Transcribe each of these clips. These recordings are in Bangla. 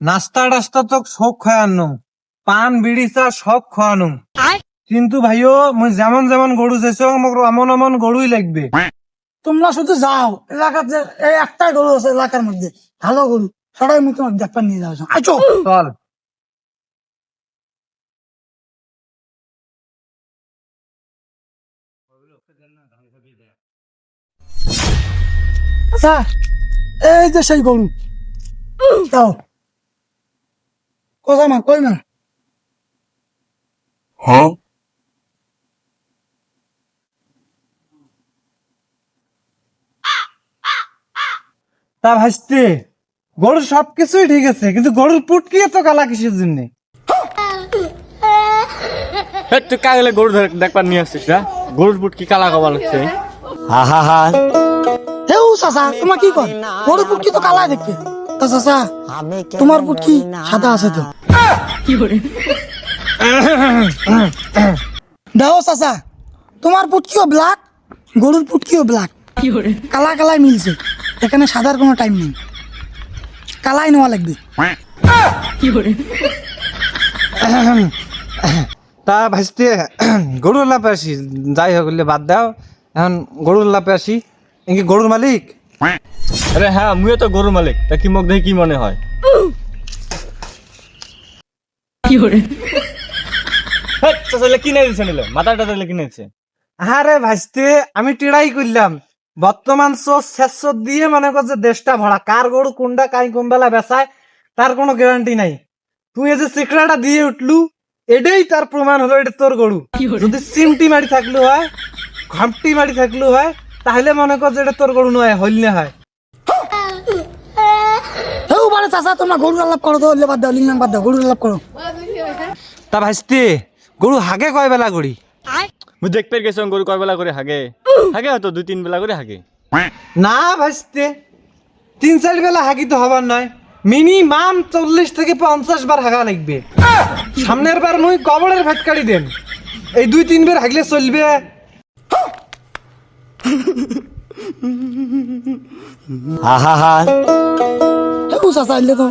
নাস্তা টাস্তা তো সব খাওয়ানো পান বিড়ি চা সব খাওয়ানো। কিন্তু ভাইও মুই যেমন যেমন গরু চাইছো আমাকে এমন এমন গরুই লাগবে। তোমরা শুধু যাও এলাকাতে এই একটাই গরু আছে এলাকার মধ্যে ভালো গরু সবাই মুখ দেখবার নিয়ে যাওয়া আচ্ছা চল। আচ্ছা এই যে সেই গরু যাও। কোথায় মা কই মা তা ভাসতে গরুর সবকিছুই ঠিক আছে কিন্তু গরুর পুটকি এত কালা কিসের জন্য? হে তুই কাগলে গরু ধরে দেখবার নিয়ে আসছিস না? গরুর বুট কি কালা কবা লাগছে। হেউ চাচা তোমার কি কর? গরুর পুটকি তো কালাই দেখতে। তা চাচা তোমার পুটকি সাদা আছে তো? দেখো চাচা তোমার পুটকিও ব্ল্যাক গরুর পুটকিও ব্ল্যাক কালা কালাই মিলছে এখানে সাদার কোনো টাইম নেই। কালাই নেওয়া লাগবে। তা ভাসতে গরুর লাপে আসি যাই হোক বাদ দাও। এখন গরুর লাপে আসি। এ গরুর মালিক? আরে হ্যাঁ মুইও তো গরু মালিক। তা কি মুখ দেখে কি মনে হয়? হেৎ, চাচালে কিনে দিছে নিলে? মাথাটা দিলে কিনে দিছে? আরে ভাসতে আমি টিড়াই করলাম। বর্তমান সোর্স শেষ দিয়ে মনে করছে দেশটা ভরা। কার গরু কোনটা কাই কোন বেলা বেচায় তার কোনো গ্যারান্টি নাই। তুই এই যে সিকড়াটা দিয়ে উঠলু এটাই তার প্রমাণ হলো এটা তোর গরু। যদি সিমটি মারি থাকল হয় ঘামটি মারি থাকলু হয় তাহলে মনে কর যে এটা তোর গরু নয় হইলে হয়। মানে চাচা তোমরা গরুর আলাপ করো তো বাদ দাও লিঙ্গাং বাদ দাও গরুর আলাপ করো। তা ভাসতে গরু হাগে কয় বেলা করি? মুই দেখতে গেছো গরু কয় বেলা করে হাগে? হাগে হয়তো দুই তিন বেলা করে হাগে। না ভাসতে তিন চার বেলা হাগি তো হবার নয়। মিনিমাম চল্লিশ থেকে পঞ্চাশ বার হাগা লাগবে। সামনের বার মুই কবরের ভেটকাড়ি দেন এই দুই তিন বার হাগলে চলবে। হেউ চাচা এলে তো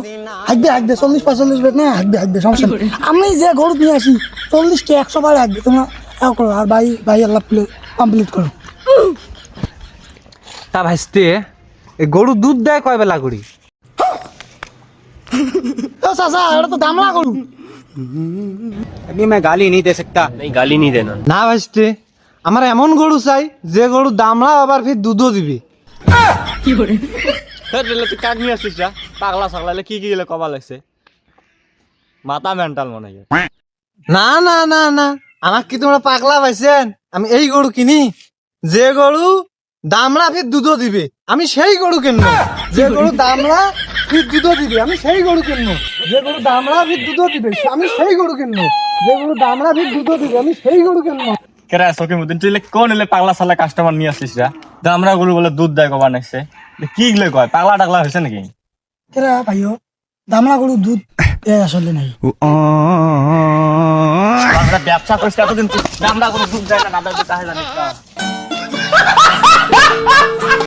হাঁকবে হাঁকবে চল্লিশ পঁয়তাল্লিশ বেড না হাঁকবে হাঁকবে সমস্যা নেই। আমি যে গরু নিয়ে আসি চল্লিশটা একশো বার হাঁকবে তোমরা এও করো আর ভাই ভাই আল্লাহ কমপ্লিট করো তা ভাসতে এই গরু দুধ দেয় কয় বেলা করি ও চাচা এটা তো দামলা গরু अभी मैं गाली नहीं दे सकता नहीं गाली नहीं देना না ভাসতে আমার এমন গরু চাই যে গরু দামড়া আবার ফির দুধও দিবে হেৎ, রেলে তুই কাক নিয়ে আসছিস না পাগলা সাগলা কি কি গেলে কবা লাগছে? মাথা মেন্টাল মনে হয়। না না না না আমার কি তোমরা পাগলা পাইছেন? আমি এই গরু কিনি যে গরু দামড়া ফির দুধও দিবে আমি সেই গরু কিনবো যে গরু দামড়া ফির দুধও দিবে আমি সেই গরু কিনবো যে গরু দামড়া ফির দুধও দিবে আমি সেই গরু কিনবো যে গরু দামড়া ফির দুধও দিবে আমি সেই গরু কিনবো কেরা সকে মতন তুই কোন এলে পাগলা সালা কাস্টমার নিয়ে না তো আমরা গরু বলে দুধ দেয় কবা নাকছে কি গলে কয়? পাগলা টাগলা হয়েছে নাকি? কেরা ভাইও দামলা গরু দুধ এ আসলে নাই। আমরা ব্যবসা করছি এতদিন দামলা গরু দুধ দেয় না দাদা দেয় তাহে জানিস না